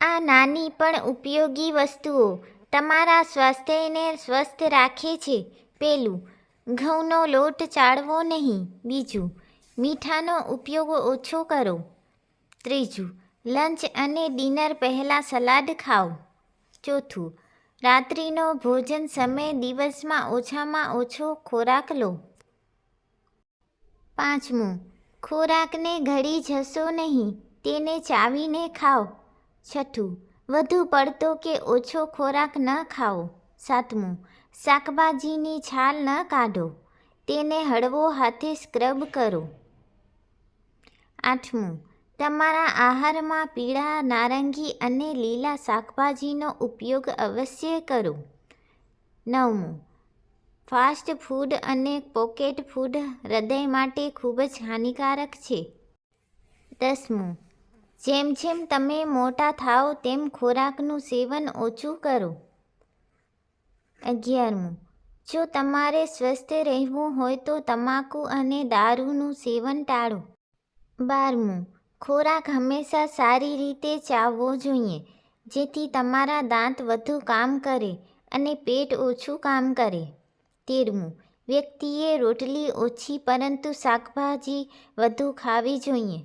આ નાની પણ ઉપયોગી વસ્તુઓ તમારા સ્વાસ્થ્યને સ્વસ્થ રાખે છે. પહેલું ઘઉંનો લોટ ચાળવો નહીં. બીજું, મીઠાનો ઉપયોગ ઓછો કરો. ત્રીજું, લંચ અને ડિનર પહેલાં સલાડ ખાઓ. ચોથું, રાત્રિનો ભોજન સમય દિવસમાં ઓછામાં ઓછો ખોરાક લો. પાંચમું, ખોરાકને ઘડી જશો નહીં, તેને ચાવીને ખાઓ. છઠ્ઠું, વધુ પડતો કે ઓછો ખોરાક ન ખાઓ. સાતમું, શાકભાજીની છાલ ન કાઢો. તેને હળવો હાથે સ્ક્રબ કરો. આઠમું, તમારા આહારમાં પીળા, નારંગી અને લીલા શાકભાજીનો ઉપયોગ અવશ્ય કરો. નવમું, ફાસ્ટ ફૂડ અને પોકેટ ફૂડ હૃદય માટે ખૂબ જ હાનિકારક છે. દસમું જેમ જેમ તમે મોટા થાઓ, તેમ ખોરાકનું સેવન ઓછું કરો. અગિયારમું, જો તમારે સ્વસ્થ રહેવું હોય તો તમાકુ અને દારૂનું સેવન ટાળો. બારમું, ખોરાક હંમેશા સારી રીતે ચાવવો જોઈએ, જેથી તમારા દાંત વધુ કામ કરે અને પેટ ઓછું કામ કરે. તેરમું, વ્યક્તિએ રોટલી ઓછી પરંતુ શાકભાજી વધુ ખાવી જોઈએ.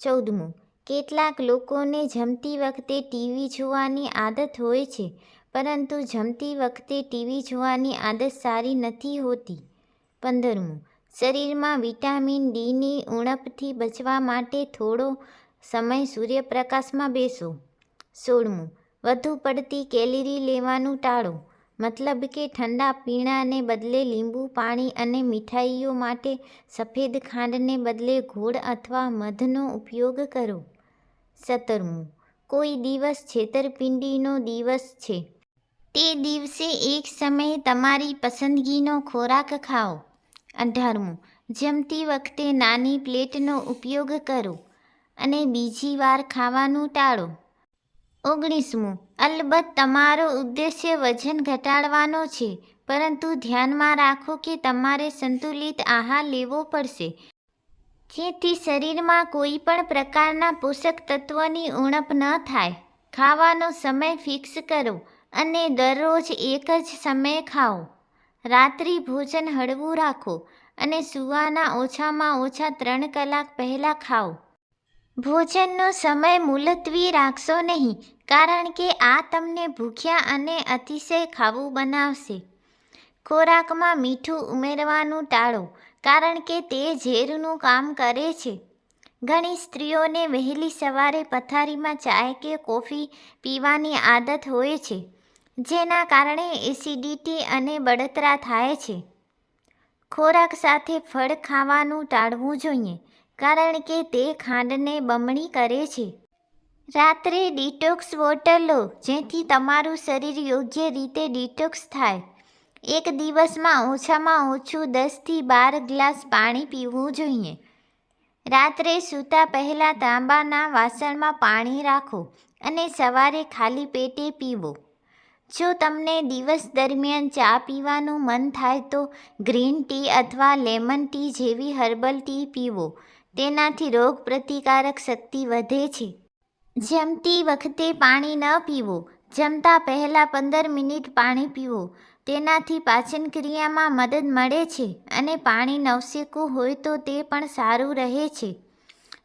ચૌદમું કેટલાક લોકોને જમતી વખતે ટીવી જોવાની આદત હોય છે, પરંતુ જમતી વખતે ટીવી જોવાની આદત સારી નથી હોતી. પંદરમું, શરીરમાં વિટામિન ડીની ઉણપથી બચવા માટે થોડો સમય સૂર્યપ્રકાશમાં બેસો. સોળમું, વધુ પડતી કેલરી લેવાનું ટાળો, મતલબ કે ઠંડા પીણાને બદલે લીંબુ, પાણી અને મીઠાઈઓ માટે સફેદ ખાંડને બદલે ગોળ અથવા મધનો ઉપયોગ કરો. સત્તરમું કોઈ દિવસ છેતરપિંડીનો દિવસ છે. તે દિવસે એક સમયે તમારી પસંદગીનો ખોરાક ખાઓ. અઢારમું. જમતી વખતે નાની પ્લેટનો ઉપયોગ કરો અને બીજી વાર ખાવાનું ટાળો. ઓગણીસમું. અલબત્ત તમારો ઉદ્દેશ્ય વજન ઘટાડવાનો છે, પરંતુ ધ્યાનમાં રાખો કે તમારે સંતુલિત આહાર લેવો પડશે. જેથી શરીરમાં કોઈ પણ પ્રકારના પોષક તત્વોની ઉણપ ન થાય. ખાવાનો સમય ફિક્સ કરો અને દરરોજ એક જ સમયે ખાઓ. રાત્રિ ભોજન હળવું રાખો અને સૂવાના ઓછામાં ઓછા ત્રણ કલાક પહેલાં ખાઓ. ભોજનનો સમય મુલતવી રાખશો નહીં, કારણ કે આ તમને ભૂખ્યા અને અતિશય ખાવું બનાવશે. ખોરાકમાં મીઠું ઉમેરવાનું ટાળો કારણ કે તે ઝેરનું કામ કરે છે. ઘણી સ્ત્રીઓને વહેલી સવારે પથારીમાં ચાય કે કોફી પીવાની આદત હોય છે, જેના કારણે એસિડિટી અને બળતરા થાય છે. ખોરાક સાથે ફળ ખાવાનું ટાળવું જોઈએ, કારણ કે તે ખાંડને બમણી કરે છે. રાત્રે ડિટોક્સ વોટર લો, જેથી તમારું શરીર યોગ્ય રીતે ડિટોક્સ થાય. એક દિવસમાં ઓછામાં ઓછું દસથી બાર ગ્લાસ પાણી પીવું જોઈએ. રાત્રે સૂતા પહેલાં તાંબાના વાસણમાં પાણી રાખો અને સવારે ખાલી પેટે પીવો. જો તમને દિવસ દરમિયાન ચા પીવાનું મન થાય તો ગ્રીન ટી અથવા લેમન ટી જેવી હર્બલ ટી પીવો. તેનાથી રોગ પ્રતિકારક શક્તિ વધે છે. જમતી વખતે પાણી ન પીવો. જમતા પહેલાં પંદર મિનિટ પાણી પીવો. તેનાથી પાચન ક્રિયામાં મદદ મળે છે અને પાણી નવશેકું હોય તો તે પણ સારું રહે છે.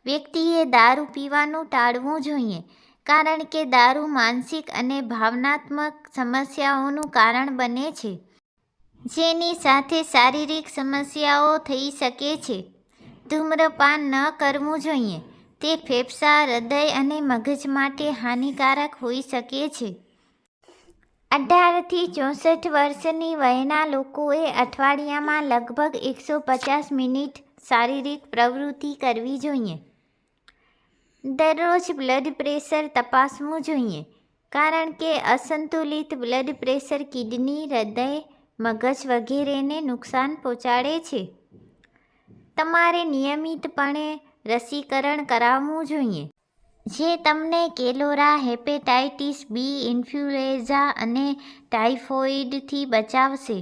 વ્યક્તિએ દારૂ પીવાનું ટાળવું જોઈએ, કારણ કે દારૂ માનસિક અને ભાવનાત્મક સમસ્યાઓનું કારણ બને છે, જેની સાથે શારીરિક સમસ્યાઓ થઈ શકે છે. ધૂમ્રપાન ન કરવું જોઈએ, તે ફેફસા, હૃદય અને મગજ માટે હાનિકારક હોઈ શકે છે. અઢારથી ચોસઠ વર્ષની વયના લોકોએ અઠવાડિયામાં લગભગ એકસો પચાસ મિનિટ શારીરિક પ્રવૃત્તિ કરવી જોઈએ. દરરોજ બ્લડ પ્રેશર તપાસવું જોઈએ, કારણ કે અસંતુલિત બ્લડ પ્રેશર કિડની, હૃદય, મગજ વગેરેને નુકસાન પહોંચાડે છે. તમારે નિયમિતપણે રસીકરણ કરાવવું જોઈએ. જે તમને કેલોરા, હેપેટાઇટિસ, બી ઇન્ફ્લુએઝા અને ટાઇફોઇડથી બચાવશે.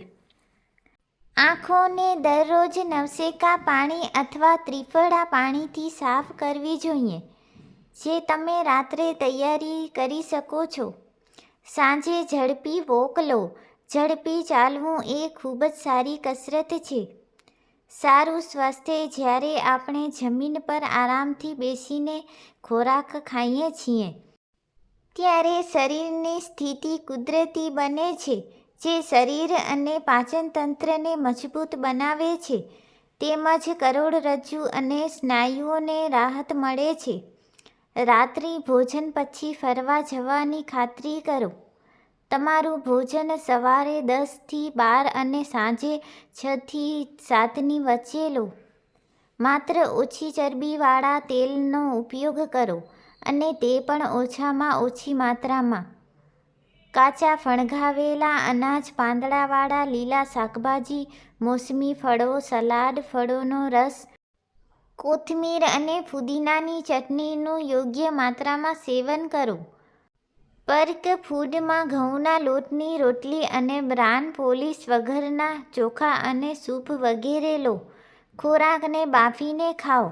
આંખોને દરરોજ નવશેકા પાણી અથવા ત્રિફળા પાણીથી સાફ કરવી જોઈએ, જે તમે રાત્રે તૈયારી કરી શકો છો. સાંજે ઝડપી વોક લો. ઝડપી ચાલવું એ ખૂબ જ સારી કસરત છે. સારું સ્વાસ્થ્ય જ્યારે આપણે જમીન પર આરામથી બેસીને ખોરાક ખાઈએ છીએ, ત્યારે શરીરની સ્થિતિ કુદરતી બને છે. જે શરીર અને પાચનતંત્રને મજબૂત બનાવે છે, તેમજ કરોડરજ્જુ અને સ્નાયુઓને રાહત મળે છે. રાત્રિ ભોજન પછી ફરવા જવાની ખાતરી કરો. તમારું ભોજન સવારે દસથી બાર અને સાંજે છથી સાતની વચ્ચે લો. માત્ર ઓછી ચરબીવાળા તેલનો ઉપયોગ કરો અને તે પણ ઓછામાં ઓછી માત્રામાં. કાચા ફણગાવેલા અનાજ પાંદડાવાળા લીલા શાકભાજી, મોસમી ફળો, સલાડ, ફળોનો રસ, કોથમીર અને ફુદીનાની ચટણીનું યોગ્ય માત્રામાં સેવન કરો. પર્ક ફૂડમાં ઘઉંના લોટની રોટલી અને બ્રાન પોલીશ વગરના ચોખા અને સૂપ વગેરે લો. ખોરાકને બાફીને ખાઓ.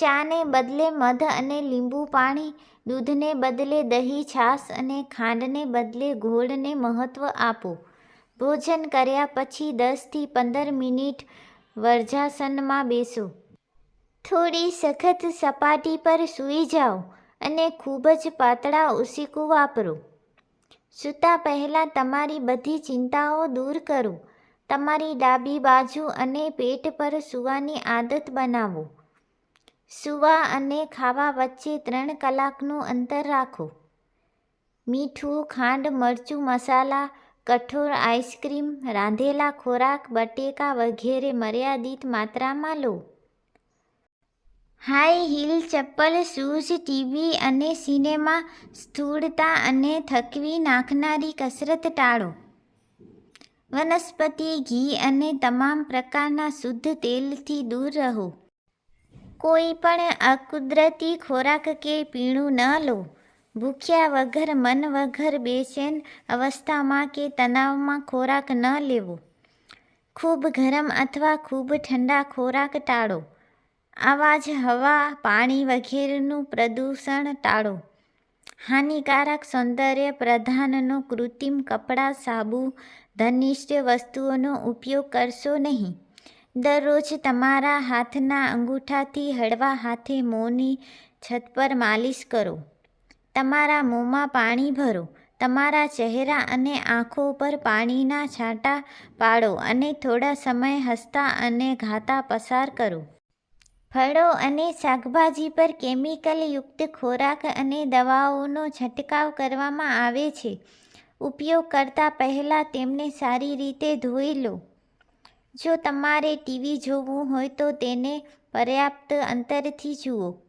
ચાને બદલે મધ અને લીંબુ પાણી, દૂધને બદલે દહીં, છાશ અને ખાંડને બદલે ગોળને મહત્ત્વ આપો. ભોજન કર્યા પછી દસથી પંદર મિનિટ વર્જાસનમાં બેસો. થોડી સખત સપાટી પર સૂઈ જાઓ. અને ખૂબ જ પાતળા ઉસીકું વાપરો. સૂતા પહેલાં તમારી બધી ચિંતાઓ દૂર કરો. તમારી ડાબી બાજુ અને પેટ પર સૂવાની આદત બનાવો. સૂવા અને ખાવા વચ્ચે ત્રણ કલાકનું અંતર રાખો. મીઠું, ખાંડ, મરચું, મસાલા કઠોર આઈસ્ક્રીમ, રાંધેલા ખોરાક, બટેકા વગેરે મર્યાદિત માત્રામાં લો. હાઈ હીલ ચપ્પલ, શૂઝ, ટીવી અને સિનેમા, સ્થૂળતા અને થકવી નાખનારી કસરત ટાળો. વનસ્પતિ, ઘી અને તમામ પ્રકારના શુદ્ધ તેલથી દૂર રહો. કોઈ પણ અકુદરતી ખોરાક કે પીણું ન લો. ભૂખ્યા વગર, મન વગર બેચેન અવસ્થામાં કે તણાવમાં ખોરાક ન લેવો. ખૂબ ગરમ અથવા ખૂબ ઠંડા ખોરાક ટાળો. આવા હવા, પાણી વગેરેનું પ્રદૂષણ ટાળો. હાનિકારક સૌંદર્ય પ્રધાનનો કૃત્રિમ કપડાં, સાબુ, ધનિષ્ઠ વસ્તુઓનો ઉપયોગ કરશો નહીં. દરરોજ તમારા હાથના અંગૂઠાથી હળવા હાથે મોંની છત પર માલિશ કરો. તમારા મોંમાં પાણી ભરો. તમારા ચહેરા અને આંખો પર પાણીના છાંટા પાડો અને થોડા સમય હસતા અને ગાતા પસાર કરો. ફળો અને શાકભાજી પર કેમિકલયુક્ત ખોરાક અને દવાઓનો છંટકાવ કરવામાં આવે છે. ઉપયોગ કરતા પહેલાં તેમને સારી રીતે ધોઈ લો. જો તમારે ટીવી જોવું હોય તો તેને પર્યાપ્ત અંતરથી જુઓ.